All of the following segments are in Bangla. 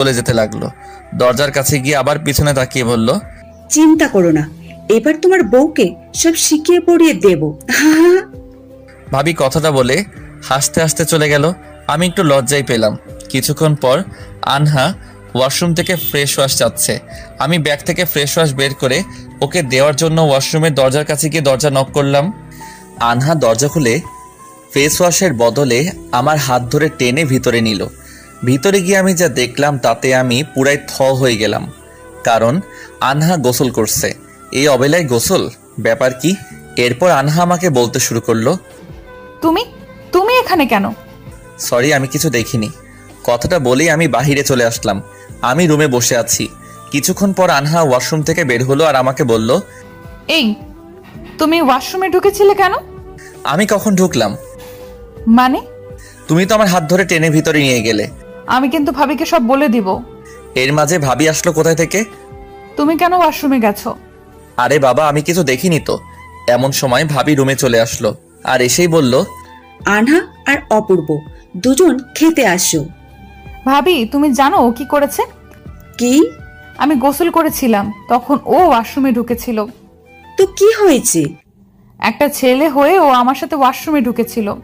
চলে যেতে লাগল। দরজার কাছে গিয়ে আবার পিছনে তাকিয়ে বলল চিন্তা করো না এবার তোমার বউকে সব শিখিয়ে পড়িয়ে দেব। ভাবি কথাটা বলে হাসতে হাসতে চলে গেল। আমি একটু লজ্জাই পেলাম। কিছুক্ষণ পর আনহা ওয়াশরুম থেকে ফ্রেশ ওয়াশ যাচ্ছে আমি ব্যাগ থেকে ফ্রেশ ওয়াশ বের করে ওকে দেওয়ার জন্য ওয়াশরুমের দরজার কাছে গিয়ে দরজা নক করলাম। আনহা দরজা খুলে ফেস ওয়াশের বদলে আমার হাত ধরে টেনে ভিতরে নিল। ভিতরে গিয়ে আমি যা দেখলাম তাতে আমি পুরাই থ হয়ে গেলাম। কারণ আনহা গোসল করছে। এই অবেলায় গোসল? ব্যাপার কি? এরপর আনহা আমাকে বলতে শুরু করল তুমি? তুমি এখানে কেন? সরি আমি কিছু দেখিনি। কথাটা বলেই আমি বাহিরে চলে আসলাম। আমি রুমে বসে আছি। কিছুক্ষণ পর আনহা ওয়াশরুম থেকে বের হলো আর আমাকে বলল এই তুমি ওয়াশরুমে ঢুকেছিলে কেন? আমি কখন ঢুকলাম? মানে? তুমি তো আমার হাত ধরে টেনে ভিতরে নিয়ে গেলে। আমি কিন্তু ভাবিকে সব বলে দিব। এর মাঝে ভাবি আসলো কোথায় থেকে? তুমি কেন ওয়াশরুমে গেছো? আরে বাবা আমি কিছু দেখিনি তো। এমন সময় ভাবি রুমে চলে আসলো আর এসেই বলল আনহা আর অপূর্ব দুজন খেতে আসো। ভাবি তুমি জানো ও কি করেছে? কি? আমি গোসল করেছিলাম তখন ও ওয়াশরুমে ঢুকেছিল। তো কি হয়েছে? একটা ছেলে হয়ে ও আমার সাথে ওয়াশরুমে ঢুকেছিল।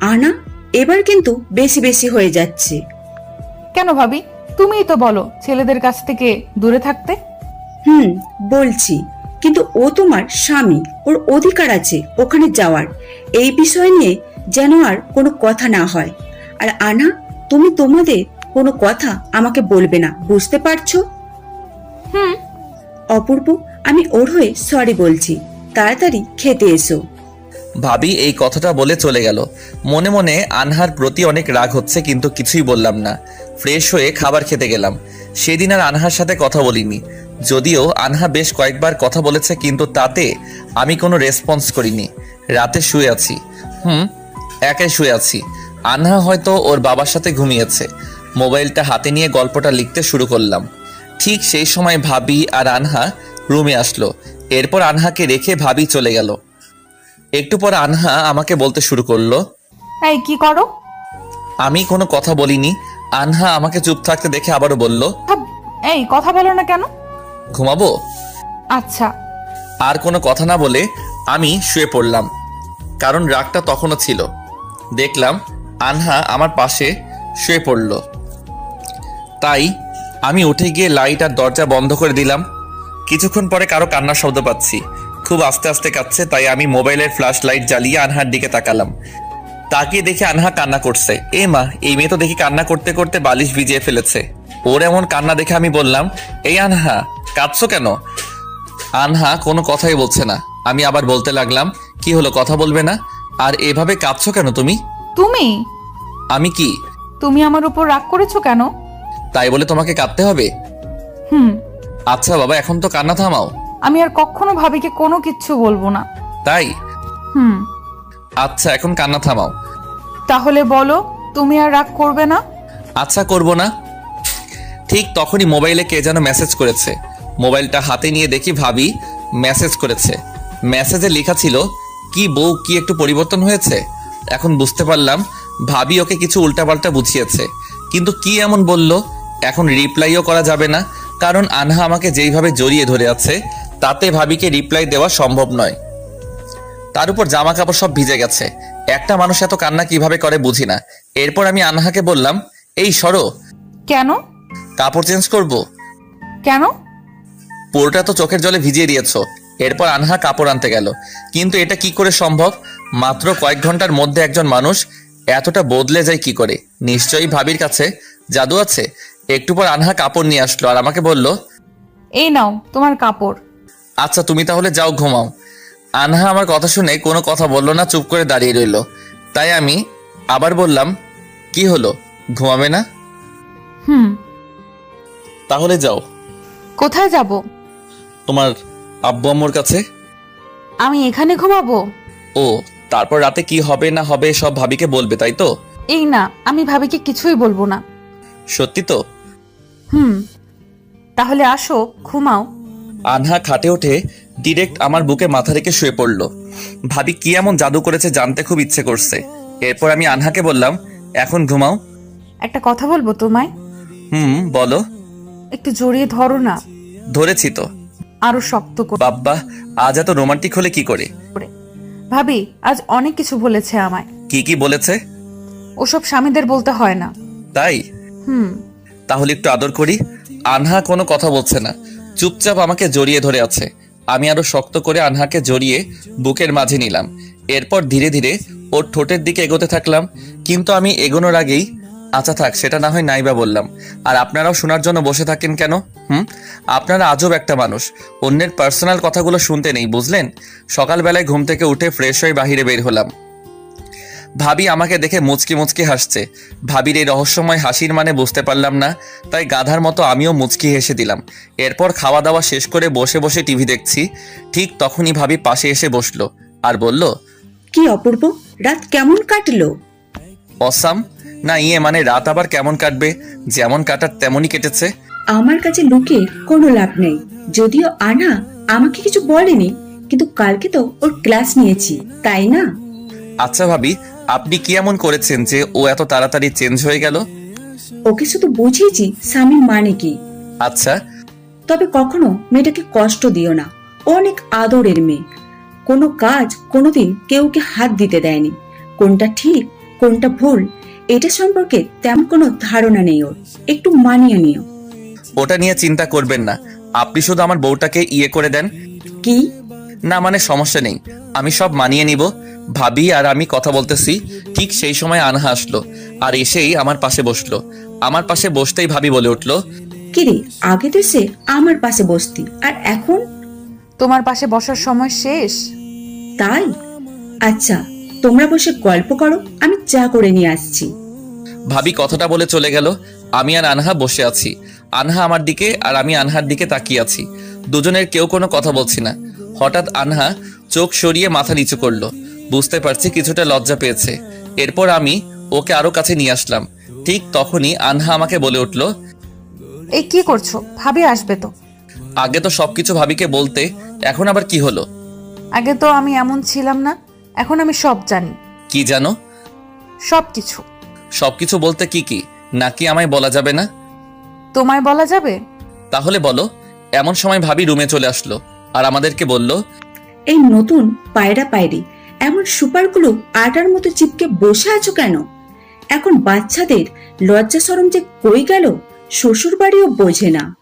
আনা এবার কিন্তু বেশি বেশি হয়ে যাচ্ছে। কেন ভাবি? তুমিই তো বলো ছেলেদের কাছ থেকে দূরে থাকতে। হুম বলছি। কিন্তু ও তোমার স্বামী ওর অধিকার আছে ওখানে যাওয়ার। এই বিষয় নিয়ে যেন আর কোনো কথা না হয়। আর আনা তুমি তোমাদের কোনো কথা আমাকে বলবে না বুঝতে পারছ? হুম। অপূর্ব আমি ওর হয়ে সরি বলছি। তাড়াতাড়ি খেতে এসো। ভাবি এই কথাটা বলে চলে গেল। মনে মনে আনহার প্রতি অনেক রাগ হচ্ছে কিন্তু কিছুই বললাম না। ফ্রেশ হয়ে খাবার খেতে গেলাম। সেদিন আর আনহার সাথে কথা বলিনি। যদিও আনহা বেশ কয়েকবার কথা বলেছে কিন্তু তাতে আমি কোনো রেসপন্স করিনি। রাতে শুয়ে আছি। হুম একাই শুয়ে আছি। আনহা হয়তো ওর বাবার সাথে ঘুমিয়েছে। মোবাইলটা হাতে নিয়ে গল্পটা লিখতে শুরু করলাম। ঠিক সেই সময় ভাবি আর আনহা রুমে আসলো। এরপর আনহাকে রেখে ভাবি চলে গেল। একটু পর আনহা আমাকে বলতে শুরু করল এই কি করো? আমি কোনো কথা বলিনি। আনহা আমাকে চুপ থাকতে দেখে আবারও বলল এই কথা বলো না কেন? ঘুমাবো? আচ্ছা। আর কোনো কথা না বলে আমি শুয়ে পড়লাম কারণ রাগটা তখনও ছিল। দেখলাম আনহা আমার পাশে শুয়ে পড়ল। তাই আমি উঠে গিয়ে লাইট আর দরজা বন্ধ করে দিলাম। কিছুক্ষণ পরে কারও কান্নার শব্দ পাচ্ছি। খুব আস্তে আস্তে কাচ্ছে তাই আমি মোবাইলের ফ্ল্যাশ লাইট জ্বালিয়ে আনহার দিকে তাকালাম। তাকিয়ে দেখে আনহা কান্না করছে। এ মা এই মেয়ে তো দেখি কান্না করতে করতে বালিশ ভিজিয়ে ফেলেছে। ওর এমন কান্না দেখে আমি বললাম এই আনহা কাঁদছো কেন? আনহা কোনো কথাই বলছে না। আমি আবার বলতে লাগলাম কি হলো কথা বলবে না? আর এভাবে কাঁদছো কেন তুমি? তুমি? আমি কি? তুমি আমার উপর রাগ করেছ কেন? তাই বলে তোমাকে কাঁদতে হবে? হুম। আচ্ছা বাবা এখন তো কান্না থামাও। আমি আর কখনো ভাবিকে কোনো কিচ্ছু বলব না। তাই? হুম। আচ্ছা এখন কান্না থামাও। তাহলে বলো তুমি আর রাগ করবে না? আচ্ছা করব না। ঠিক তখনই মোবাইলে কে যেন মেসেজ করেছে। মোবাইলটা হাতে নিয়ে দেখি ভাবি মেসেজ করেছে। মেসেজে লেখা ছিল কি বউ কি একটু পরিবর্তন হয়েছে? এখন বুঝতে পারলাম ভাবি ওকে কিছু উল্টাপাল্টা বুঝিয়েছে। কিন্তু কি এমন বলল? এখন রিপ্লাইও করা যাবে না। কারণ আনহা আমাকে যেইভাবে জড়িয়ে ধরে আছে তাতে ভাবিকে রিপ্লাই দেওয়া সম্ভব নয়। তার উপর জামা কাপড় সব ভিজে গেছে। একটা মানুষ এত কান্না কীভাবে করে বুঝি না। এরপর আমি আনহাকে বললাম এই সরো। কেন? কাপড় চেঞ্জ করব। কেন? পুরোটা তো চোখের জলে ভিজিয়ে দিয়েছ। এরপর আনহা কাপড় আনতে গেল। কিন্তু এটা কি করে সম্ভব? মাত্র কয়েক ঘণ্টার মধ্যে একজন মানুষ এতটা বদলে যায় কি করে? নিশ্চয়ই ভাবির কাছে জাদু আছে। একটু পর আনহা কাপড় নিয়ে আসলো আর আমাকে বলল এই নাও তোমার কাপড়। আচ্ছা তুমি তাহলে যাও ঘুমাও। আনহা আমার কথা শুনে কোনো কথা বলল না চুপ করে দাঁড়িয়ে রইল। তাই আমি আবার বললাম কি হলো? ঘুমাবে না? হুম। তাহলে যাও। কোথায় যাব? তোমার আব্বু আম্মুর কাছে। আমি এখানে ঘুমাবো? ও তারপর রাতে কি হবে না হবে সব ভাবিকে বলবে তাই তো? এই না আমি ভাবিকে কিছুই বলব না। সত্যি তো? হুম। তাহলে আসো ঘুমাও। আনহা খাটে ওঠে ডিরেক্ট আমার বুকে মাথা রেখে শুয়ে পড়ল। ভাবি কি এমন জাদু করেছে জানতে খুব ইচ্ছে করছে। এরপর আমি আনহাকে বললাম এখন ঘুমাও। একটা কথা বলব তোমায়? হুম বলো। একটু জড়িয়ে ধরো না। ধরেছি তো। আরও শক্ত করে। বাব্বা আজ এত রোমান্টিক হলে কি করে। ভাবি আজ অনেক কিছু বলেছে আমায়। কি কি বলেছে? ওসব স্বামীদের বলতে হয় না। তাই? হুম। তাহলে একটু আদর করি। আনহা কোনো কথা বলছে না। চুপচাপ আমাকে জড়িয়ে ধরে আছে। আমি আরও শক্ত করে আনহাকে জড়িয়ে বুকের মাঝে নিলাম। এরপর ধীরে ধীরে ওর ঠোঁটের দিকে এগোতে থাকলাম। কিন্তু আমি এগোনোর আগেই আচ্ছা থাক, সেটা না হয় নাইবা বললাম। আর আপনারাও শোনার জন্য বসে থাকেন কেন? হুম? আপনারা আজব একটা মানুষ। অন্যের পার্সোনাল কথাগুলো শুনতে নেই, বুঝলেন? সকালবেলায় ঘুম থেকে উঠে ফ্রেশ হয়ে বাহিরে বের হলাম। ভাবি আমাকে দেখে মুচকি মুচকি হাসছে। ভাবির এই রহস্যময় হাসির মানে বুঝতে পারলাম না তাই গাধার মতো আমিও মুচকি হেসে দিলাম। এরপর খাওয়া দাওয়া শেষ করে বসে বসে টিভি দেখছি। ঠিক তখনই ভাবি পাশে এসে বসল আর বলল কি অপূর্ব রাত কেমন কাটলো? অসাম না ইয়ে মানে রাত আবার কেমন কাটবে? যেমন কাটার তেমনই কেটেছে। আমার কাছে লুকিয়ে কোনো লাভ নেই। যদিও আনা আমাকে কিছু বলেনি কিন্তু কালকে তো ওর ক্লাস নিয়েছি তাই না? আচ্ছা ভাবি আপনি কি এমন করেছেন যে ও এত তাড়াতাড়ি চেঞ্জ হয়ে গেল? ওকে শুধু বুঝিয়েছি স্বামী মানে কি। আচ্ছা। তবে কখনো মেয়েটাকে কষ্ট দিও না। ও অনেক আদরের মেয়ে। কোনো কাজ কোনোদিন কেউকে হাত দিতে দেয়নি। কোনটা ঠিক কোনটা ভুল এটা সম্পর্কে তেমন কোনো ধারণা নেই ওর। একটু মানিয়ে নিও। ওটা নিয়ে চিন্তা করবেন না। আপনি শুধু আমার বউটাকে ইয়ে করে দেন। কি? না মানে সমস্যা নেই। আমি সব মানিয়ে নিব। ভাবি আর আমি কথা বলতেছি। ঠিক সেই সময় আনহা আসলো আর এসেই আমার পাশে বসল। আমার পাশে বসতেই ভাবি বলে উঠল কিরে আগে তো সে আমার পাশে বসতি আর এখন? তোমার পাশে বসার সময় শেষ। তাই? আচ্ছা তোমরা বসে গল্প করো আমি চা করে নিয়ে আসছি। ভাবি কথাটা বলে চলে গেল। আমি আর আনহা বসে আছি। আনহা আমার দিকে আর আমি আনহার দিকে তাকিয়ে আছি। দুজনের কেউ কোনো কথা বলছি না। হঠাৎ আনহা চোখ সরিয়ে মাথা নিচু করল। বুঝতে পারছি কিছুটা লজ্জা পেয়েছে। এরপর আমি ওকে আরও কাছে নিয়ে আসলাম। ঠিক তখনই আনহা আমাকে বলে উঠল এই কি করছ? ভাবি আসবে তো। আগে তো সবকিছু ভাবিকে বলতে এখন আবার কি হলো? আগে তো আমি এমন ছিলাম না এখন আমি সব জানি। কি জানো? সব কিছু সবকিছু বলতে কি কি? নাকি আমায় বলা যাবে না? তোমায় বলা যাবে? তাহলে বলো এমন সময় ভাবি রুমে চলে আসলো। আর আমাদেরকে বলল এই নতুন পায়রা পায়রি এমন সুপারগুলো আটার মতো চিপকে বসে আছো কেন? এখন বাচ্চাদের লজ্জা সরম যে কই গেল শ্বশুর বাড়িও বোঝে না।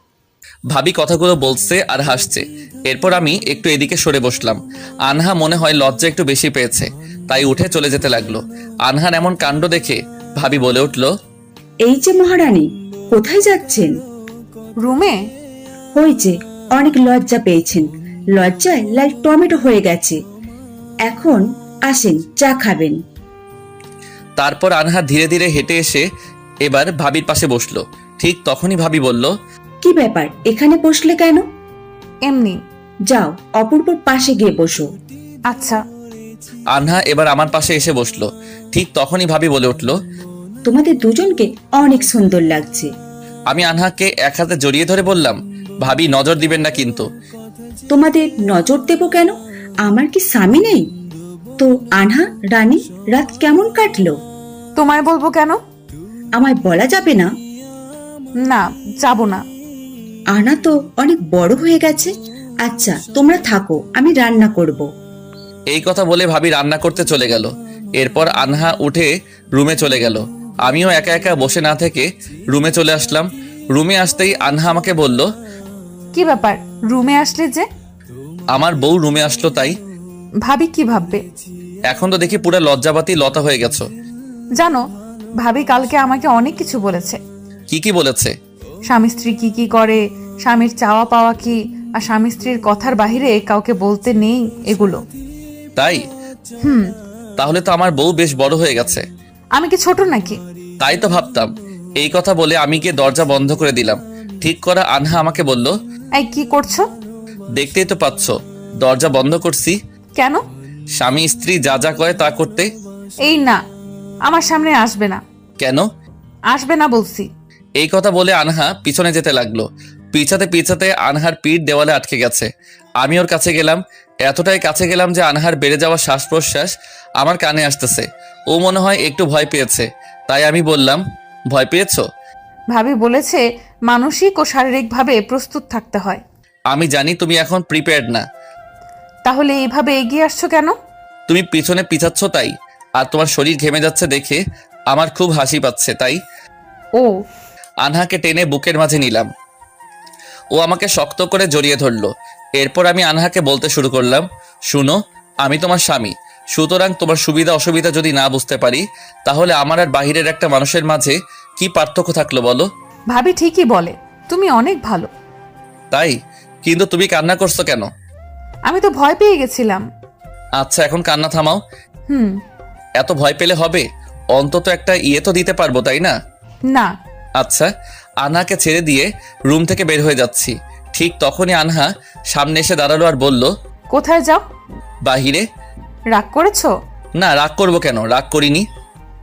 ভাবি কথাগুলো বলছে আর হাসছে। এরপর আমি একটু এদিকে সরে বসলাম। আনহা মনে হয় লজ্জা একটু বেশি পেয়েছে তাই উঠে চলে যেতে লাগল। আনহার এমন কাণ্ড দেখে ভাবি বলে উঠল এই যে মহারানী কোথায় যাচ্ছেন? রুমে? হয়েছে অনেক লজ্জা পেয়েছেন। লজ্জায় লাল টমেটো হয়ে গেছে। এখন আসেন চা খাবেন। তারপর আনহা ধীরে ধীরে হেঁটে এসে এবার ভাবির পাশে বসল। ঠিক তখনই ভাবি বলল কি ব্যাপার? এখানে বসলে কেন? এমনি। যাও অপূর্বর পাশে গিয়ে বসো। আচ্ছা। আনহা এবার আমার পাশে এসে বসল। ঠিক তখনই ভাবি বলে উঠল তোমাদের দুজনকে অনেক সুন্দর লাগছে। আমি আনহাকে এক হাতে জড়িয়ে ধরে বললাম ভাবি নজর দিবেন না কিন্তু। তোমাদের নজর দেব কেন? আমার কি স্বামী নেই? তো আনহা রানী রাত কেমন কাটলো? তোমায় বলব কেন? আমায় বলা যাবে না। না যাব না। আনা তো অনেক বড় হয়ে গেছে। আচ্ছা তোমরা থাকো আমি রান্না করব। এই কথা বলে ভাবি রান্না করতে চলে গেল। এরপর আনহা উঠে রুমে চলে গেল। আমিও একা একা বসে না থেকে রুমে চলে আসলাম। রুমে আসতেই আনহা আমাকে বলল কি ব্যাপার? রুমে আসলে যে? আমার বউ রুমে আসলো তাই। ভাবি কি ভাববে? এখন তো দেখি পুরো লজ্জাবাতি লতা হয়ে গেছো। জানো ভাবি কালকে আমাকে অনেক কিছু বলেছে। কি কি বলেছে? স্বামী স্ত্রী কি কি করে স্বামীর চাওয়া পাওয়া কি আর স্বামী স্ত্রীর কথার বাহিরে কাউকে বলতে নেই এগুলো। তাই? হুম। তাহলে তো আমার বউ বেশ বড় হয়ে গেছে। আমি কি ছোট নাকি? তাই তো ভাবতাম। এই কথা বলে আমি গিয়ে দরজা বন্ধ করে দিলাম। ঠিক করা আনহা আমাকে বলল এই কি করছ? দেখতেই তো পাচ্ছ দরজা বন্ধ করছি। কেন? স্বামী স্ত্রী যা যা করে তা করতে। এই না আমার সামনে আসবে না। কেন? আসবে না বলছি। এই কথা বলে আনহা পিছনে যেতে লাগল। পিছাতে পিছাতে আনহার পিঠ দেওয়ালে আটকে গেছে। আমি ওর কাছে গেলাম এতটাই কাছে গেলাম যে আনহার বেড়ে যাওয়া শ্বাস প্রশ্বাস আমার কানে আসতেছে। ও মনে হয় একটু ভয় পেয়েছে। তাই আমি বললাম ভয় পেয়েছ? ভাবি বলেছে মানসিক ও শারীরিকভাবে প্রস্তুত থাকতে হয়। আমি জানি তুমি এখন প্রিপেয়ার্ড না। তাহলে এইভাবে এগিয়ে আসছো কেন? তুমি পিছনে পিছাচ্ছ তাই আর তোমার শরীর ঘেমে যাচ্ছে দেখে আমার খুব হাসি পাচ্ছে তাই? ও। আনহাকে টেনে বুকের মাঝে নিলাম। ও আমাকে শক্ত করে জড়িয়ে ধরলো। এরপর আমি আনহাকে বলতে শুরু করলাম শুনো আমি তোমার স্বামী। সুতরাং তোমার সুবিধা অসুবিধা যদি না বুঝতে পারি তাহলে আমার আর বাহিরের একটা মানুষের মাঝে কি পার্থক্য থাকল বলো? ভাবি ঠিকই বলে তুমি অনেক ভালো। তাই? কিন্তু তুমি কান্না করছ কেন? আমি তো ভয় পেয়ে গেছিলাম। আচ্ছা এখন কান্না থামাও। হুম। এত ভয় পেলে হবে? অন্তত একটা ইয়ে তো দিতে পারব তাই না? না। আচ্ছা আনহাকে ছেড়ে দিয়ে রুম থেকে বের হয়ে যাচ্ছি। ঠিক তখনই আনহা সামনে এসে দাঁড়াল আর বলল কোথায় যাও? বাহিরে। রাগ করেছ? না রাগ করব কেন? রাগ করিনি।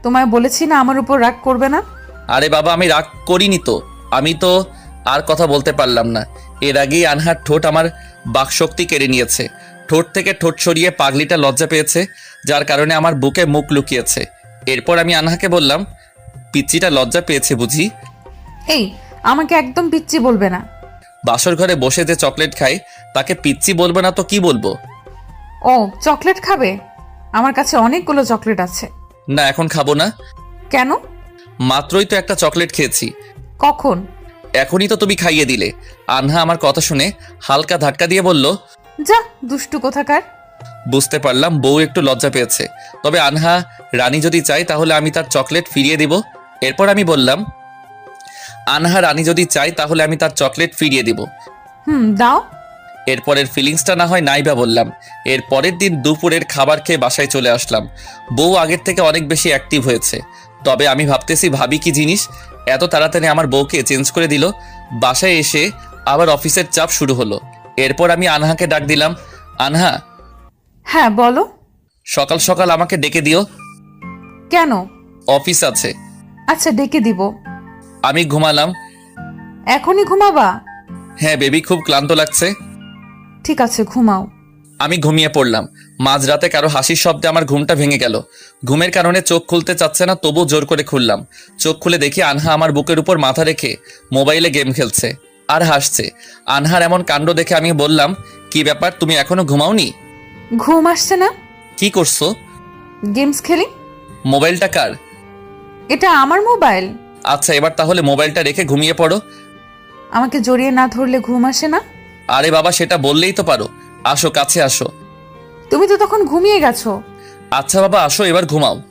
তোমায় বলেছি না আমার উপর রাগ করবে না? আরে বাবা আমি রাগ করিনি তো। আমি তো আর কথা বলতে পারলাম না। এর আগেই আনহার ঠোঁট আমার বাকশক্তি কেড়ে নিয়েছে। ঠোঁট থেকে ঠোঁট সরিয়ে পাগলিটা লজ্জা পেয়েছে যার কারণে আমার বুকে মুখ লুকিয়েছে। এরপর আমি আনহাকে বললাম পিচ্চিটা লজ্জা পেয়েছে বুঝি? এই আমাকে একদম পিচ্ছি বলবে না। বাসর ঘরে বসে যে চকলেট খাই তাকে পিচ্চি বলবে না তো কি বলব? ও চকলেট খাবে? আমার কাছে অনেকগুলো চকলেট আছে। না এখন খাব না। কেন? মাত্রই তো একটা চকলেট খেয়েছি। কখন? এখনই তো তুমি খাইয়ে দিলে। আনহা আমার কথা শুনে হালকা ধাক্কা দিয়ে বলল যা দুষ্টু কোথাকার? বুঝতে পারলাম বউ একটু লজ্জা পেয়েছে। তবে আনহা রানী যদি চায় তাহলে আমি তার চকলেট ফিরিয়ে দিব। এরপর আমি বললাম আনহা রানী যদি চায় তাহলে আমি তার চকলেট ফিরিয়ে দিব। হুম দাও। এরপরের ফিলিংসটা না হয় নাই বা বললাম এর পরের দিন দুপুরের খাবার খেয়ে বাসায় চলে আসলাম। বউ আগের থেকে অনেক বেশি অ্যাক্টিভ হয়েছে। তবে আমি ভাবতেছি ভাবি কি জিনিস? এত তাড়াতাড়ি আমার বউকে চেঞ্জ করে দিল। বাসায় এসে আবার অফিসের চাপ শুরু হলো। এরপর আমি আনহাকে ডাক দিলাম আনহা! হ্যাঁ বলো। সকাল সকাল আমাকে ডেকে দিও। কেন? অফিস আছে। আচ্ছা ডেকে দিব। আমি ঘুমালাম। এখনই ঘুমাবা? হ্যাঁ বেবি খুব ক্লান্ত লাগছে। ঠিক আছে ঘুমাও। আমি ঘুমিয়ে পড়লাম। মাঝরাতে কারও হাসির শব্দে আমার ঘুমটা ভেঙে গেল। ঘুমের কারণে চোখ খুলতে চাচ্ছে না তবু জোর করে খুললাম। চোখ খুলে দেখি আনহা আমার বুকের উপর মাথা রেখে মোবাইলে গেম খেলছে আর হাসছে। আনহার এমন কাণ্ড দেখে আমি বললাম কি ব্যাপার তুমি এখনও ঘুমাওনি? ঘুম আসছে না। কি করছ? গেমস খেলি। মোবাইলটা কার? এটা আমার মোবাইল। আচ্ছা এবার তাহলে মোবাইলটা রেখে ঘুমিয়ে পড়ো। আমাকে জড়িয়ে না ধরলে ঘুম আসে না। আরে বাবা সেটা বললেই তো পারো। আসো কাছে আসো। তুমি তো তখন ঘুমিয়ে গেছো। আচ্ছা বাবা আসো এবার ঘুমাও।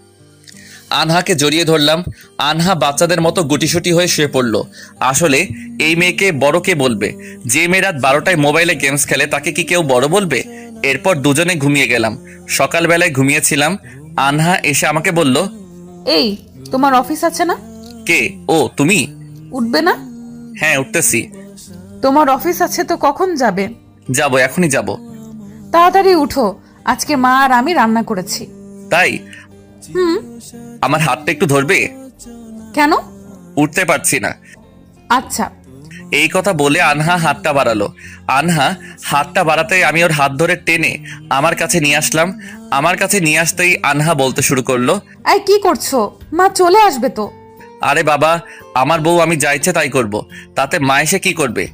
আনহাকে জড়িয়ে ধরলাম। আনহা বাচ্চাদের মতো গুটিসুটি হয়ে শুয়ে পড়ল। আসলে এই মেয়েকে বড় কে বলবে? যে মেয়ে রাত বারোটায় মোবাইলে গেমস খেলে তাকে কি কেউ বড় বলবে? এরপর দুজনে ঘুমিয়ে গেলাম। সকালবেলায় ঘুমিয়েছিলাম। আনহা এসে আমাকে বলল এই তোমার অফিস আছে না? কে? ও তুমি? উঠবে না? হ্যাঁ উঠতেছি। তোমার অফিস আছে তো কখন যাবে? যাব এখনই যাব। তাড়াতাড়ি উঠো। আজকে মা আর আমি রান্না করেছি। তাই? হুম। আমার হাতটা একটু ধরবে? কেন? উঠতে পারছি না। আচ্ছা। এই কথা বলে আনহা হাতটা বাড়ালো। আনহা হাতটা বাড়াতেই আমি ওর হাত ধরে টেনে আমার কাছে নিয়ে আসলাম। আমার কাছে নিয়ে আসতেই আনহা বলতে শুরু করল এই কি করছ? মা চলে আসবে তো। আরে বাবা আমার বউ আমি যা ইচ্ছে তাই করব। তাতে মা এসে কি করবে?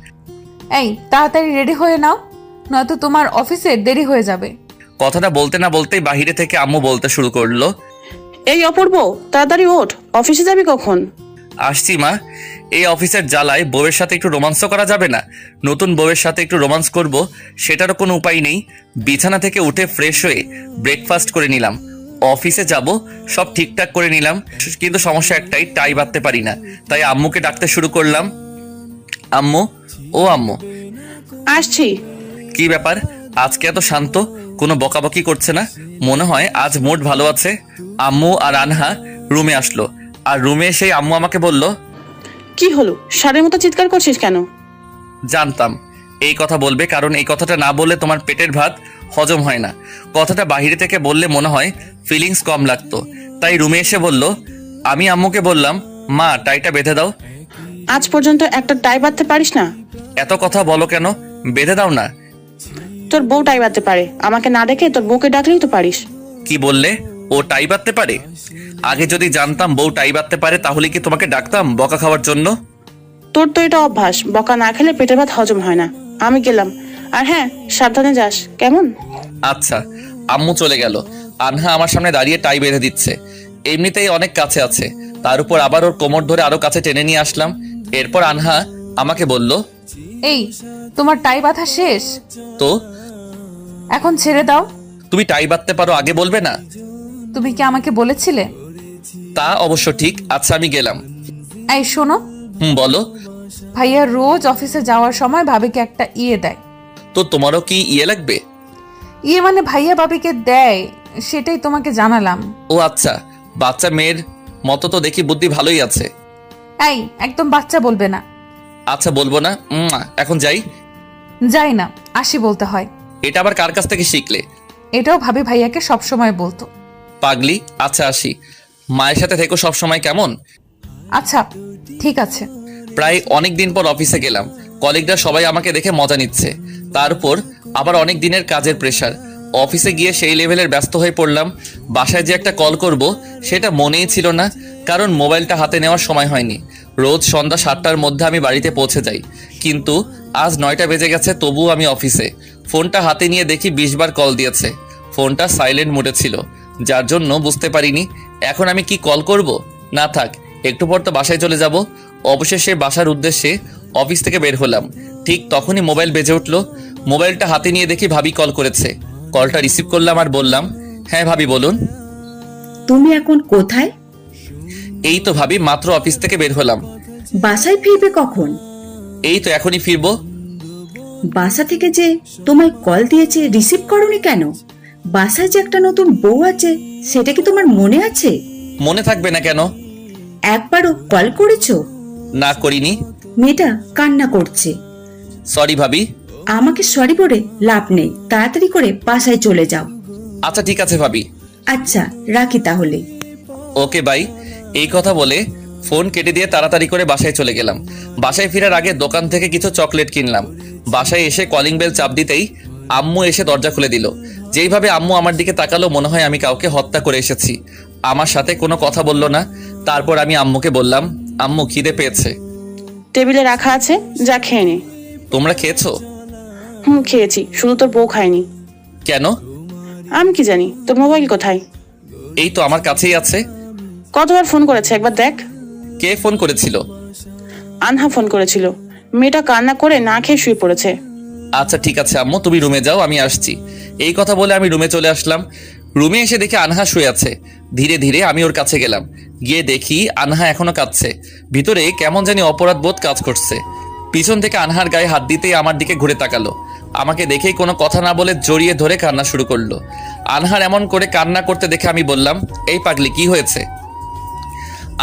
এই তাড়াতাড়ি রেডি হয়ে নাও নয়তো তোমার অফিসে দেরি হয়ে যাবে। কথাটা বলতে না বলতেই বাহিরে থেকে আম্মু বলতে শুরু করল। এই অপূর্ব তাড়াতাড়ি ওঠ অফিসে যাবি কখন? আসছি মা। এই অফিসের জ্বালায় বউয়ের সাথে একটু রোমান্সও করা যাবে না। নতুন বউয়ের সাথে একটু রোমান্স করব সেটারও কোনো উপায় নেই। বিছানা থেকে উঠে ফ্রেশ হয়ে ব্রেকফাস্ট করে নিলাম। অফিসে যাব সব ঠিকঠাক করে নিলাম কিন্তু সমস্যা একটাই টাই বাঁধতে পারি না। তাই আম্মুকে ডাকতে শুরু করলাম। আম্মু ও আম্মু। আসছি। কি ব্যাপার? আজকে এত শান্ত? কোনো বকাবকি করছে না। মনে হয় আজ মোট ভালো আছে। আম্মু আর আনহা রুমে আসলো। আর রুমে এসেই আম্মু আমাকে বলল কি হলো? সারের মতো চিৎকার করছিস কেন? জানতাম। এই কথা বলবে কারণ এই কথাটা না বললে তোমার পেটের ভাত হজম হয় না। কথাটা বাহিরে থেকে বললে মনে হয় ফিলিংস কম লাগতো। তাই রুমে এসে বলল আমি আম্মুকে বললাম মা টাইটা বেঁধে দাও। আজ পর্যন্ত একটা টাই বাঁধতে পারিস না? এত কথা বলো কেন? বেঁধে দাও না। তোর বউ টাই বাঁধতে পারে। আমাকে না ডেকে তোর বউকে ডাকলেই তো পারিস। কি বললে? ও টাই বাঁধতে পারে? আগে যদি জানতাম বউ টাই বাঁধতে পারে তাহলে কি তোমাকে ডাকতাম বকা খাওয়ার জন্য? তোর তো এটা অভ্যাস বকা না খেলে পেটের ভাত হজম হয় না। আমি গেলাম। আর হ্যাঁ সাবধানে যাস কেমন? আচ্ছা আম্মু চলে গেল। আনহা আমার সামনে দাঁড়িয়ে টাই বেঁধে দিচ্ছে। এমনিতেই অনেক কাছে আছে। তার উপর আবার ওর কোমর ধরে আরও কাছে টেনে নিয়ে আসলাম। এরপর আনহা আমাকে বলল এই তোমার টাই বাঁধা শেষ? তো? এখন ছেড়ে দাও। তুমি টাই বাঁধতে পারো আগে বলবে না। তুমি কি আমাকে বলেছিলে? তা অবশ্য ঠিক আচ্ছা আমি গেলাম। এই শোনো। হুম বলো। ভাইয়া রোজ অফিসে যাওয়ার সময় ভাবিকে একটা ইয়ে দেয়। তো তোমারও কি ইয়ে লাগবে? ইয়ে মানে ভাইয়া ভাবিকে দেয় সেটাই তোমাকে জানালাম। ও আচ্ছা বাচ্চা মেয়ের মতো তো দেখি বুদ্ধি ভালোই আছে। এই একদম বাচ্চা বলবে না। আচ্ছা বলব না। উম, এখন যাই। যাই না আসি বলতে হয়। এটা আবার কার কাছ থেকে শিখলে? এটাও ভাবি ভাইয়াকে সবসময় বলতো। পাগলি? আচ্ছা আসি। মায়ের সাথে থেকো সব সময় কেমন? আচ্ছা ঠিক আছে। প্রায় অনেক দিন পর অফিসে গেলাম। কলিগরা সবাই আমাকে দেখে মজা নিচ্ছে। তারপর আবার অনেক দিনের কাজের প্রেশার অফিসে গিয়ে সেই লেভেলের ব্যস্ত হয়ে পড়লাম। বাসায় যে একটা কল করব সেটা মনেই ছিল না কারণ মোবাইলটা হাতে নেওয়ার সময় হয়নি। রোজ সন্ধ্যা সাতটার মধ্যে আমি বাড়িতে পৌঁছে যাই। কিন্তু আজ নয়টা বেজে গেছে তবুও আমি অফিসে। ফোনটা হাতে নিয়ে দেখি বিশ বার কল দিয়েছে। ফোনটা সাইলেন্ট মোডে ছিল। যার জন্য বুঝতে পারিনি এখন আমি কি কল করব? না থাক একটু পর তো বাসায় চলে যাব। অবশেষে বাসার উদ্দেশ্যে অফিস থেকে বের হলাম। ঠিক তখনই মোবাইল বেজে উঠল। মোবাইলটা হাতে নিয়ে দেখি ভাবি কল করেছে। কলটা রিসিভ করলাম আর বললাম হ্যাঁ ভাবি বলুন। তুমি এখন কোথায়? এই তো ভাবি মাত্র অফিস থেকে বের হলাম। বাসায় ফিরবে কখন? এই তো এখনই ফিরবো। বাসা থেকে যে তোমায় কল দিয়েছে রিসিভ করনি কেন? বাসায় যে একটা নতুন বউ আছে সেটা কি তোমার মনে আছে? মনে থাকবে না কেন? একবারও কল করেছ? না করিনি। মেয়েটা কান্না করছে। সরি ভাবি। আমাকে সরি বলে লাভ নেই। তাড়াতাড়ি করে বাসায় চলে যাও। আচ্ছা ঠিক আছে ভাবি। আচ্ছা রাখি তাহলে। Okay bye. এই কথা বলে ফোন কেটে দিয়ে তাড়াতাড়ি করে বাসায় চলে গেলাম। বাসায় ফেরার আগে দোকান থেকে কিছু চকলেট কিনলাম। বাসায় এসে কলিং বেল চাপ দিতেই আম্মু এসে দরজা খুলে দিল। যেইভাবে আম্মু আমার দিকে তাকালো মনে হয় আমি কাউকে হত্যা করে এসেছি। আমার সাথে কোনো কথা বলল না। তারপর আমি আম্মুকে বললাম আম্মু খিদে পেয়েছে। টেবিলে রাখা আছে যা খেয়ে নে। তোমরা খেয়েছো? হুম খেয়েছি শুধু তোর বউ খায়নি। কেন? আমি কি জানি তোর মোবাইল কোথায়? এই তো আমার কাছেই আছে। কতবার ফোন করেছে একবার দেখ। কে ফোন করেছিল? আনহা ফোন করেছিল। মেয়েটা কান্না করে না খেয়ে শুয়ে পড়েছে। আচ্ছা ঠিক আছে আম্মু তুমি রুমে যাও আমি আসছি। এই কথা বলে আমি রুমে চলে আসলাম। রুমে এসে দেখি আনহা শুয়ে আছে। ধীরে ধীরে আমি ওর কাছে গেলাম। গিয়ে দেখি আনহা এখনও কাঁদছে। ভিতরে কেমন জানি অপরাধ বোধ কাজ করছে। পিছন থেকে আনহার গায়ে হাত দিতেই আমার দিকে ঘুরে তাকালো। আমাকে দেখেই কোনো কথা না বলে জড়িয়ে ধরে কান্না শুরু করল। আনহার এমন করে কান্না করতে দেখে আমি বললাম এই পাগলি কি হয়েছে?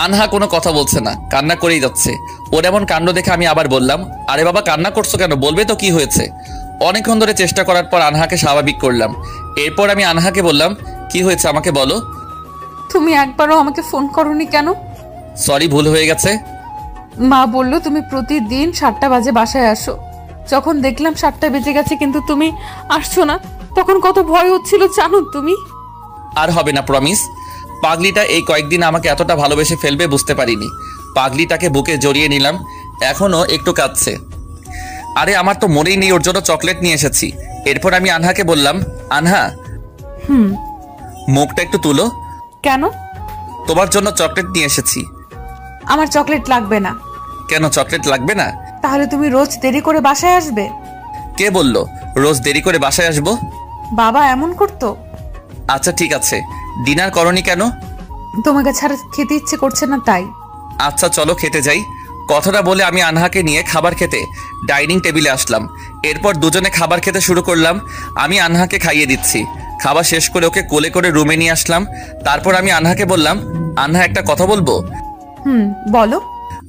আনহা কোনো কথা বলছে না কান্না করেই যাচ্ছে। ওর এমন কাণ্ড দেখে আমি আবার বললাম আরে বাবা কান্না করছ কেন? বলবে তো কি হয়েছে? অনেকক্ষণ ধরে চেষ্টা করার পর আনহাকে স্বাভাবিক করলাম। এরপর আমি আনহাকে বললাম কি হয়েছে আমাকে বলো? তুমি একবারও আমাকে ফোন করনি কেন? সরি ভুল হয়ে গেছে। মা বলল তুমি প্রতিদিন সাতটা বাজে বাসায় আসো। যখন দেখলাম সাতটা বেজে গেছে কিন্তু তুমি আসছো না তখন কত ভয় হচ্ছিল জানো তুমি? আর হবে না প্রমিস পাগলিটা এই কয়েকদিন আমাকে এতটা ভালোবেসে ফেলবে বুঝতে পারিনি। পাগলিটাকে বুকে জড়িয়ে নিলাম এখনও একটু কাঁদছে। আরে আমার তো মনেই নেই ওর জন্য চকলেট নিয়ে এসেছি। এরপর আমি আনহাকে বললাম আনহা হুম। মুখটা একটু তুলো। কেন? তোমার জন্য চকলেট নিয়ে এসেছি। আমার চকলেট লাগবে না। কেন চকলেট লাগবে না? তাহলে তুমি রোজ দেরি করে বাসায় আসবে? কে বলল রোজ দেরি করে বাসায় আসব? বাবা এমন করতো। আচ্ছা ঠিক আছে। ডিনার করনি কেন? তোমাকে ছাড়া খেতে ইচ্ছে করছে না তাই। আচ্ছা চলো খেতে যাই। কথাটা বলে আমি আনহাকে নিয়ে খাবার খেতে ডাইনিং টেবিলে আসলাম। এরপর দুজনে খাবার খেতে শুরু করলাম। আমি আনহাকে খাইয়ে দিচ্ছি। খাবার শেষ করে ওকে কোলে করে রুমে নিয়ে আসলাম। তারপর আমি আনহাকে বললাম আনহা একটা কথা বলব? হুম বলো।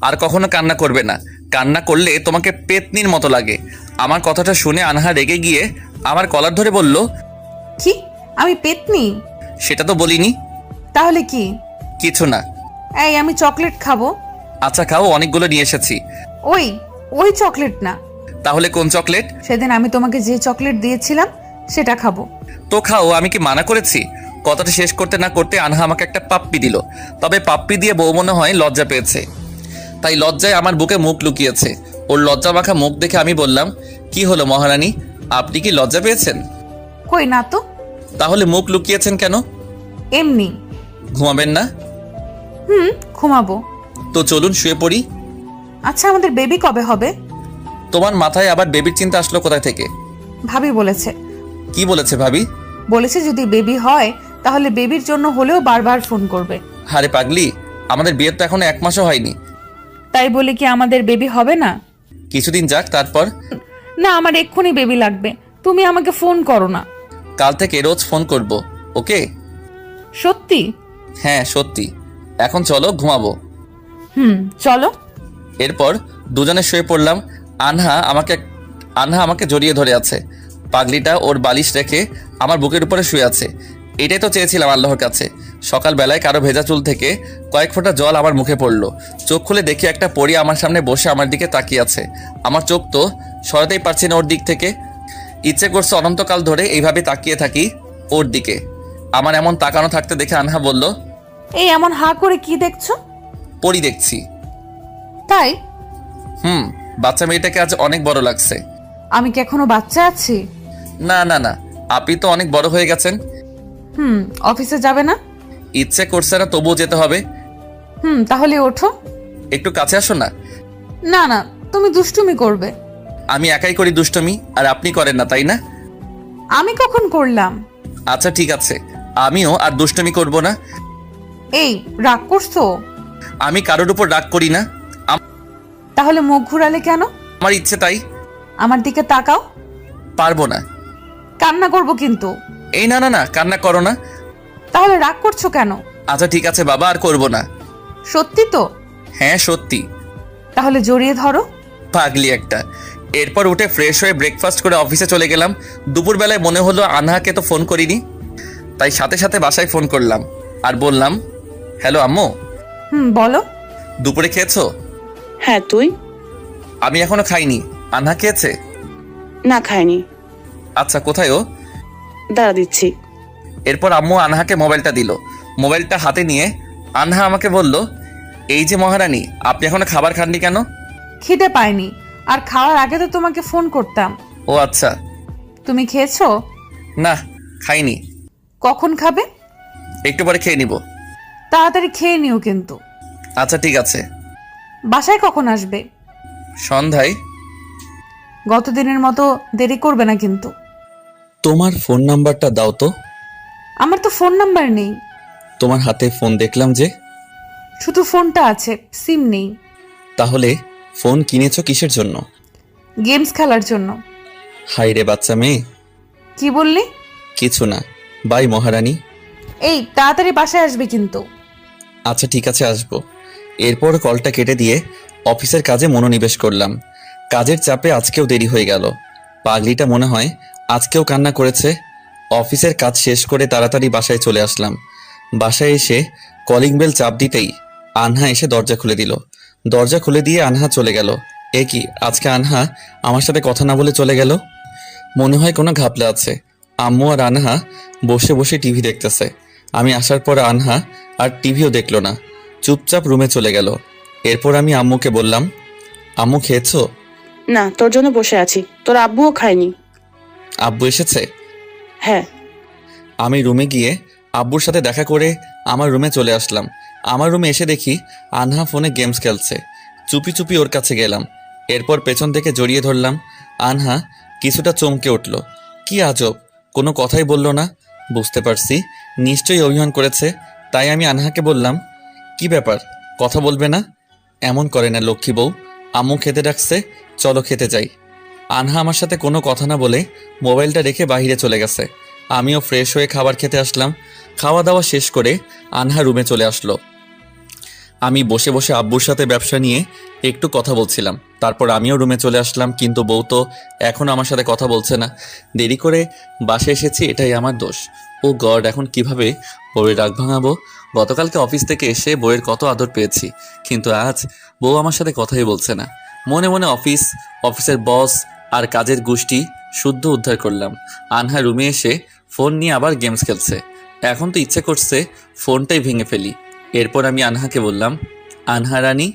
আর কখনো কান্না করবে না। কান্না করলে তোমাকে পেতনির মতো লাগে। আমার কথাটা শুনে আনহা রেগে গিয়ে আমার কলার ধরে বলল কি? আমি পেতনি? সেটা তো বলিনি। তাহলে কি? কিছু না। এই আমি চকলেট খাব। আচ্ছা খাও অনেকগুলো নিয়ে এসেছি। ওই ওই চকলেট না। তাহলে কোন চকলেট? সেদিন আমি তোমাকে যে চকলেট দিয়েছিলাম সেটা খাব। তো খাও আমি কি মানা করেছি? কথাটা শেষ করতে না করতে আনহা আমাকে একটা পাপ্পি দিল। তবে পাপ্পি দিয়ে বউ মনে হয় লজ্জা পেয়েছে। তাই লজ্জায় আমার বুকে মুখ লুকিয়েছে। ওর লজ্জা মাখা মুখ দেখে আমি বললাম কি হলো মহারানী? আপনি কি লজ্জা পেয়েছেন? কই না তো। তাহলে মুখ লুকিয়েছেন কেন? এমনি। ঘুমাবেন না? হুম ঘুমাবো। তো চলুন শুয়ে পড়ি। আচ্ছা আমাদের বেবি কবে হবে? তোমার মাথায় আবার বেবির চিন্তা আসলো কোথায় থেকে? ভাবি বলেছে। কি বলেছে ভাবি? বলেছে যদি বেবি হয় তাহলে বেবির জন্য হলেও বারবার ফোন করবে। হারে পাগলি আমাদের বিয়ের তো এখনও এক মাসও হয়নি। তাই বলে কি আমাদের বেবি হবে না? কিছুদিন যাক তারপর? না আমার এক্ষুনি বেবি লাগবে। তুমি আমাকে ফোন করো না। কাল থেকে রোজ ফোন করব ওকে? সত্যি? হ্যাঁ সত্যি। এখন চলো ঘুমাবো। হুম চলো। এরপর দুজনে শুয়ে পড়লাম। আনহা আমাকে আনহা আমাকে জড়িয়ে ধরে আছে। পাগলিটা ওর বালিশ রেখে আমার বুকের উপরে শুয়ে আছে। এটাই তো চেয়েছিলাম আল্লাহর কাছে। সকালবেলায় কারও ভেজা চুল থেকে কয়েক ফোঁটা জল আমার মুখে পড়ল। চোখ খুলে দেখি একটা পরি আমার সামনে বসে আমার দিকে তাকিয়ে আছে। আমার চোখ তো সরাতেই পারছি না ওর দিক থেকে। ইচ্ছে করছে অনন্তকাল ধরে এইভাবে তাকিয়ে থাকি ওর দিকে। আমার এমন তাকানো থাকতে দেখে আনহা বলল এই এমন হা করে কি দেখছ? পরি দেখছি। তাই? হুম বাচ্চা মেয়েটাকে আজ অনেক বড় লাগছে। আমি কি এখনও বাচ্চা আছি? না না না আপনি তো অনেক বড় হয়ে গেছেন। হুম অফিসে যাবে না? ইচ্ছে করছে না তবুও যেতে হবে। হুম তাহলে ওঠো। একটু কাছে আসো না। না না তুমি দুষ্টুমি করবে। আমি একাই করি দুষ্টমি আর আপনি করেন না তাই না? আমি কখন করলাম? আচ্ছা ঠিক আছে। আমিও আর দুষ্টমি করব না। এই রাগ করছ? আমি কারোর উপর রাগ করি না। তাহলে মুখ ঘুরালে কেন? আমার ইচ্ছে তাই। আমার দিকে তাকাও। পারব না। কান্না করব কিন্তু। এই না না না কান্না করো না। তাহলে রাগ করছ কেন? আচ্ছা ঠিক আছে বাবা আর করব না। সত্যি তো? হ্যাঁ সত্যি। তাহলে জড়িয়ে ধরো। পাগলি একটা। এরপর উঠে ফ্রেশ হয়ে ব্রেকফাস্ট করে অফিসে চলে গেলাম। দুপুরবেলায় মনে হলো আনহাকে তো ফোন করিনি তাই সাথে সাথে বাসায় ফোন করলাম আর বললাম হ্যালো আম্মু। হুম বলো। দুপুরে খেয়েছো? হ্যাঁ তুই? আমি এখনও খাইনি। আনহা খেয়েছে? না খাইনি। আচ্ছা কোথায় ও? দাঁড়া দিচ্ছি। এরপর আম্মু আনহাকে মোবাইলটা দিল। মোবাইলটা হাতে নিয়ে আনহা আমাকে বলল এই যে মহারানী আপনি এখনও খাবার খাননি কেন? খেতে পাইনি আর খাওয়ার আগে তো তোমাকে ফোন করতাম। ও আচ্ছা। তুমি খেয়েছো? না খাইনি। কখন খাবে? একটু পরে খেয়ে নিব। তাড়াতাড়ি খেয়ে নিও কিন্তু। আচ্ছা ঠিক আছে। বাসায় কখন আসবে? সন্ধ্যায়। গতদিনের মতো দেরি করবে না কিন্তু। তোমার ফোন নাম্বারটা দাও তো। আমার তো ফোন নাম্বার নেই। তোমার হাতে ফোন দেখলাম যে। শুধু ফোনটা আছে সিম নেই। তাহলে ফোন কিনেছো কিসের জন্য? গেমস খেলার জন্য। হাই রে বাচ্চা মেয়ে। কি বললি? কিছু না। বাই মহারানী। এই তাড়াতাড়ি বাসায় আসবে কিন্তু। আচ্ছা ঠিক আছে আসব। এরপর কলটা কেটে দিয়ে অফিসের কাজে মনোনিবেশ করলাম। কাজের চাপে আজকেও দেরি হয়ে গেল। পাগলিটা মনে হয় আজকেও কান্না করেছে। অফিসের কাজ শেষ করে তাড়াতাড়ি বাসায় চলে আসলাম। বাসায় এসে কলিং বেল চাপ দিতেই আনহা এসে দরজা খুলে দিল। দরজা খুলে দিয়ে আনহা চলে গেল। এ কি আজকে আনহা আমার সাথে কথা না বলে চলে গেল? মনে হয় কোনো ঘাপলা আছে। আম্মু আর আনহা বসে বসে টিভি দেখতেছে। আমি আসার পর আনহা আর টিভিও দেখল না। চুপচাপ রুমে চলে গেল। এরপর আমি আম্মুকে বললাম আম্মু খেয়েছ? না তোর জন্য বসে আছি। তোর আব্বুও খায়নি। আব্বু এসেছে? হ্যাঁ। আমি রুমে গিয়ে আব্বুর সাথে দেখা করে আমার রুমে চলে আসলাম। আমার রুমে এসে দেখি আনহা ফোনে গেমস খেলছে। চুপি চুপি ওর কাছে গেলাম। এরপর পেছন থেকে জড়িয়ে ধরলাম, আনহা, কিছুটা চমকে উঠল। কি আজব, কোনো কথাই বলল না? বুঝতে পারছি, নিশ্চয়ই অভিমান করেছে, তাই আমি আনহাকে বললাম, কি ব্যাপার, কথা বলবে না? এমন করে না, লক্ষ্মী বউ, আম্মু খেতে ডাকছে, চলো খেতে যাই। আনহা আমার সাথে কোনো কথা না বলে মোবাইলটা রেখে বাইরে চলে গেছে। আমিও ফ্রেশ হয়ে খাবার খেতে আসলাম। খাওয়া দাওয়া শেষ করে আনহা রুমে চলে আসলো। আমি বসে বসে আব্বুর সাথে ব্যবসা নিয়ে একটু কথা বলছিলাম। তারপর আমিও রুমে চলে আসলাম, কিন্তু বউ তো এখন আমার সাথে কথা বলছে না। দেরি করে বাসে এসেছি, এটাই আমার দোষ। ও গড, এখন কীভাবে বউয়ের রাগ ভাঙাবো? গতকালকে অফিস থেকে এসে বউয়ের কত আদর পেয়েছি, কিন্তু আজ বউ আমার সাথে কথাই বলছে না। মনে মনে অফিস, অফিসের বস আর কাজের গোষ্ঠী শুদ্ধ উদ্ধার করলাম। আনহা রুমে এসে ফোন নিয়ে আবার গেমস খেলছে। এখন তো ইচ্ছে করছে ফোনটাই ভেঙে ফেলি। এরপর আমি আনহাকে বললাম আনহা রানী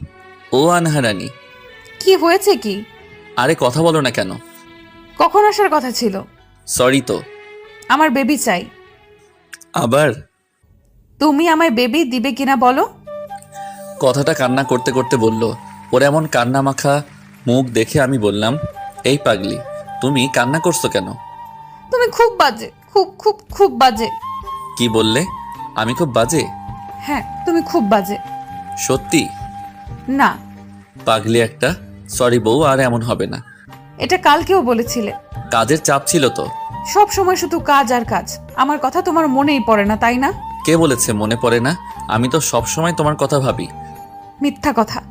ও ও আনহারানি কি হয়েছে কি? আরে কথা বলো না কেন। কখন আসার কথা ছিল? সরি তো। আমার বেবি চাই। আবার? তুমি আমায় বেবি দিবে কিনা বলো? কথাটা কান্না করতে করতে বলল ওর এমন কান্না মাখা মুখ দেখে আমি বললাম এই পাগলি তুমি কান্না করছ কেন? তুমি খুব বাজে খুব খুব খুব বাজে। কি বললে? আমি খুব বাজে? হ্যাঁ তুমি খুব বাজে। সত্যি? না। পাগলি একটা। সরি বউ আর এমন হবে না। এটা কালকেও বলেছিলে। কাজের চাপ ছিল তো। সব সময় শুধু কাজ আর কাজ। আমার কথা তোমার মনেই পড়ে না তাই না? কে বলেছে মনে পড়ে না? আমি তো সব সময় তোমার কথা ভাবি। মিথ্যা কথা।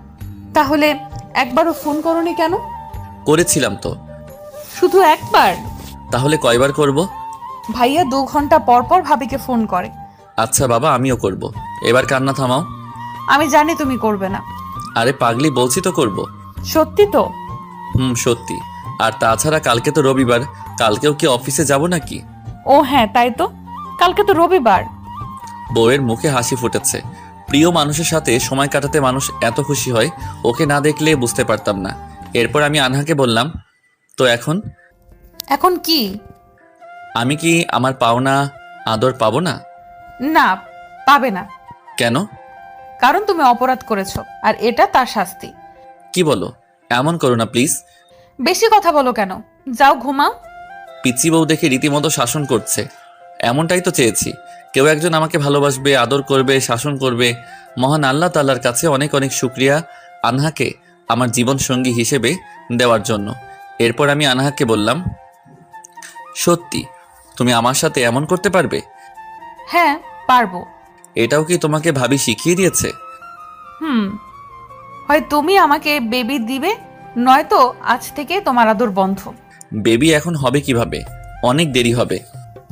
তাহলে একবারও ফোন করনি কেন? করেছিলাম তো। শুধু একবার? তাহলে কয়বার করব? ভাইয়া দু ঘণ্টা পর পর ভাবিকে ফোন করে। আচ্ছা বাবা আমিও করব। এবার কান্না থামাও। আমি জানি তুমি করবে না। আরে পাগলি বলছি তো করব। সত্যি তো? হুম সত্যি। আর তাছাড়া কালকে তো রবিবার। কালকেও কি অফিসে যাব নাকি? ও হ্যাঁ তাই তো। কালকে তো রবিবার। বউয়ের মুখে হাসি ফুটেছে। প্রিয় মানুষের সাথে সময় কাটাতে মানুষ এত খুশি হয় ওকে না দেখলে বুঝতে পারতাম না। এরপর আমি আনহাকে বললাম তো এখন? এখন কি? আমি কি আমার পাওনা আদর পাবো না? না পাবে না। কেন? কারণ তুমি অপরাধ করেছ আর এটা তার শাস্তি। কি বলো? এমন করো না প্লিজ। বেশি কথা বলো কেন? যাও ঘুমাও। পিচি বউ দেখে রীতিমতো শাসন করছে। এমনটাই তো চেয়েছি। কেউ একজন আমাকে ভালোবাসবে আদর করবে শাসন করবে। মহান আল্লাহ তাল্লার কাছে অনেক অনেক শুক্রিয়া আনহাকে আমার জীবন সঙ্গী হিসেবে দেওয়ার জন্য। এরপর আমি আনহাকে বললাম সত্যি তুমি আমার সাথে এমন করতে পারবে? হ্যাঁ পারব। এটাও কি তোমাকে ভাবি শিখিয়ে দিয়েছে? হুম। হয় তুমি আমাকে বেবি দিবে নয়তো আজ থেকে তোমার আদর বন্ধ। বেবি এখন হবে কীভাবে? অনেক দেরি হবে।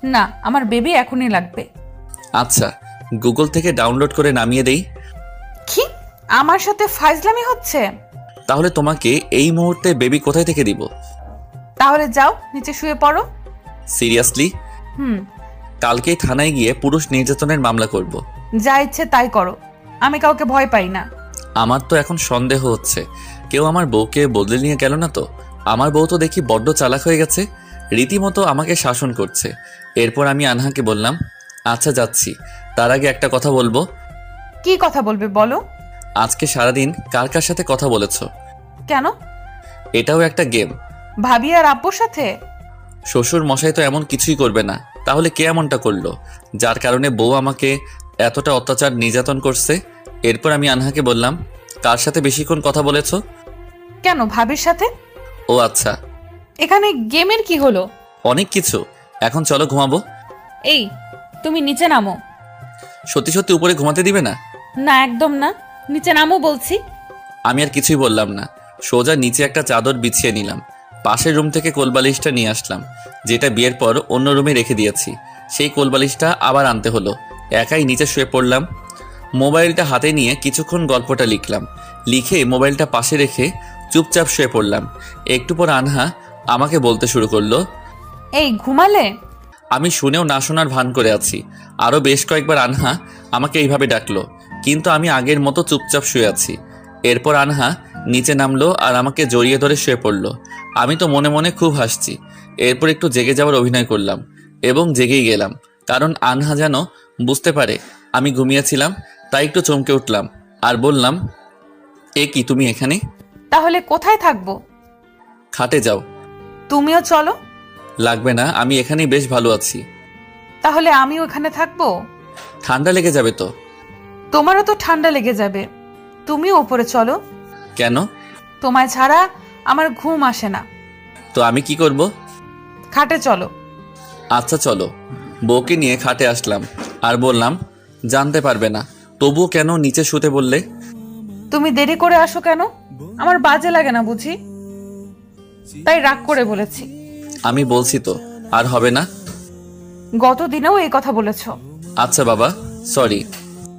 না আমার বেবি এখনই লাগবে। আচ্ছা গুগল থেকে ডাউনলোড করে নামিয়ে দেই। কি? আমার সাথে ফাইজলামি হচ্ছে? তাহলে তোমাকে এই মুহূর্তে বেবি কোথায় থেকে দিব? তাহলে যাও নিচে শুয়ে পড়ো। সিরিয়াসলি? হুম। কালকেই থানায় গিয়ে পুরুষ নির্যাতনের মামলা করব। যা ইচ্ছে তাই করো। আমি কাউকে ভয় পাই না। আমার তো এখন সন্দেহ হচ্ছে। কেউ আমার বউকে বদলে নিয়ে গেল না তো? আমার বউ তো দেখি বড্ড চালাক হয়ে গেছে। রীতিমতো আমাকে শাসন করছে। এরপর আমি আনহাকে বললাম আচ্ছা যাচ্ছি। তার আগে একটা কথা বলব? কি কথা বলবে বলো? আজকে সারাদিন কার কার সাথে কথা বলেছ? কেন? এটাও একটা গেম। ভাবি আর আব্বুর সাথে? শ্বশুর মশাই তো এমন কিছুই করবে না। তাহলে কে এমনটা করল? যার কারণে বউ আমাকে এতটা অত্যাচার নির্যাতন করছে? এরপর আমি আনহাকে বললাম কার সাথে বেশিক্ষণ কথা বলেছ? কেন ভাবির সাথে? ও আচ্ছা। এখানে গেমের কি হলো? অনেক কিছু। এখন চলো ঘুমাবো। এই তুমি নিচে নামো। সত্যি সত্যি উপরে ঘুমাতে দিবে না? না একদম না। নিচে নামো বলছি। আমি আর কিছুই বললাম না। সোজা নিচে একটা চাদর বিছিয়ে নিলাম। পাশের রুম থেকে কোলবালিশটা নিয়ে আসলাম যেটা বিয়ের পর অন্য রুমে রেখে দিয়েছি। সেই কোলবালিশটা আবার আনতে হলো। একাই নিচে শুয়ে পড়লাম। মোবাইলটা হাতে নিয়ে কিছুক্ষণ গল্পটা লিখলাম। লিখে মোবাইলটা পাশে রেখে চুপচাপ শুয়ে পড়লাম। একটু পর আনহা আমাকে বলতে শুরু করল এই ঘুমালে? আমি শুনেও না শোনার ভান করে আছি। আরও বেশ কয়েকবার আনহা আমাকে এইভাবে ডাকলো কিন্তু আমি আগের মতো চুপচাপ শুয়ে আছি। এরপর আনহা নিচে নামলো আর আমাকে জড়িয়ে ধরে শুয়ে পড়ল। আমি তো মনে মনে খুব হাসছি। এরপর একটু জেগে যাওয়ার অভিনয় করলাম এবং জেগেই গেলাম কারণ আনহা যেন বুঝতে পারে আমি ঘুমিয়েছিলাম তাই একটু চমকে উঠলাম আর বললাম এ কি তুমি এখানে? তাহলে কোথায় থাকব? খাটে যাও। তুমিও চলো। লাগবে না আমি এখানেই বেশ ভালো আছি। তাহলে আমিও এখানে থাকব? ঠান্ডা লেগে যাবে তো। তোমারও তো ঠান্ডা লেগে যাবে। তুমিও ওপরে চলো। কেন? তোমায় ছাড়া আমার ঘুম আসে না। তো আমি কি করব? খাটে চলো। আচ্ছা চলো। বউকে নিয়ে খাটে আসলাম। আর বললাম জানতে পারবে না। তবুও কেন নিচে শুতে বললে? তুমি দেরি করে আসো কেন? আমার বাজে লাগে না বুঝি? তাই রাগ করে বলেছি। আমি বলছি তো আর হবে না? গত দিনেও এই কথা বলেছ। আচ্ছা বাবা সরি